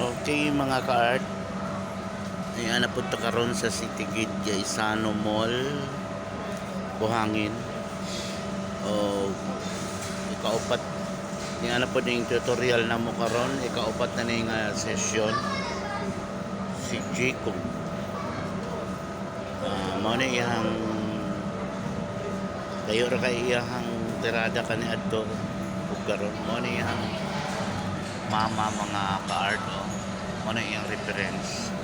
Okay mga ka-art. Ayan, napunta karon sa City Gate Gaisano Mall. Buhangin. O ikaupat Yan na po yung tutorial na mo karon ikaupat na ning uh, session si Jacob. Ah, mao na iyang kayo ra kay iyang tirada kani adto ug karon mao na iyang mama mga ka-art o mao na iyang reference.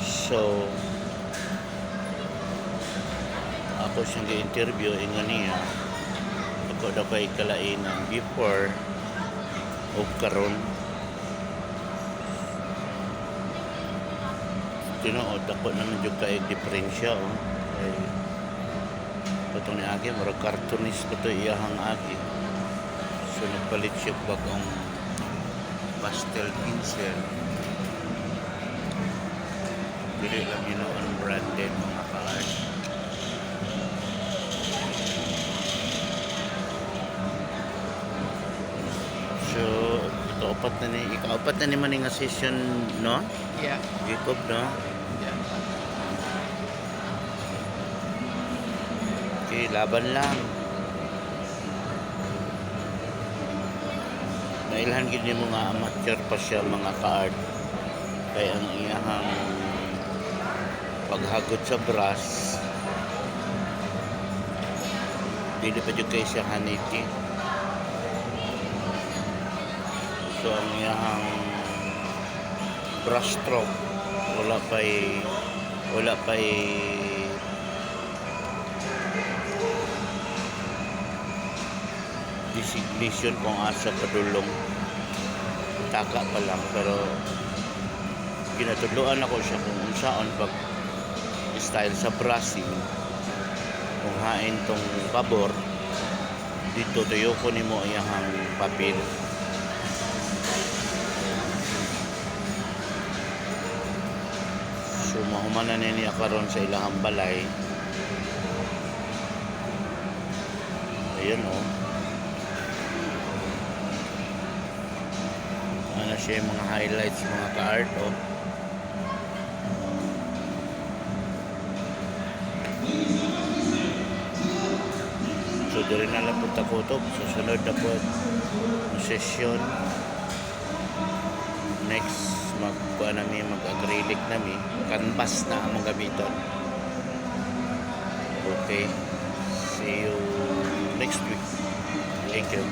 So ako siyang gi-interview ingon niya ako daw kay kalainan before o karon tinuod ako naman yung kay diferensya oh. kay patong ni Agi murag cartoonist ko to iyahang Agi so nagpalit siya bagong pastel pencil dili lang yun ang branded mga ka-art So, ito upat na ni, ikaapat na ni man nga session, no? Yeah. Jacob, no? Yeah. Okay, laban lang. Nailhan gid mo nga amateur pa siya mga ka-art. Kaya ang iyahang paghagod sa brass dili pa jud kay siya haniti. So ang iyahang brush stroke wala pa'y wala pa'y designation kung asa padulong taka pa lang pero ginatudloan ako siya kung unsaon pag style sa brushing. Kung hain tong pabor dito tuyo ko nimo iyang papel. So mahumanan niya karon sa ilahang balay. Ayun oh ano siya yung mga highlights mga ka-art oh. so diri na lang po takutok susunod na po session. Next magkuha nami mag acrylic nami canvas na ang gamiton. Okay. See you next week. Thank you?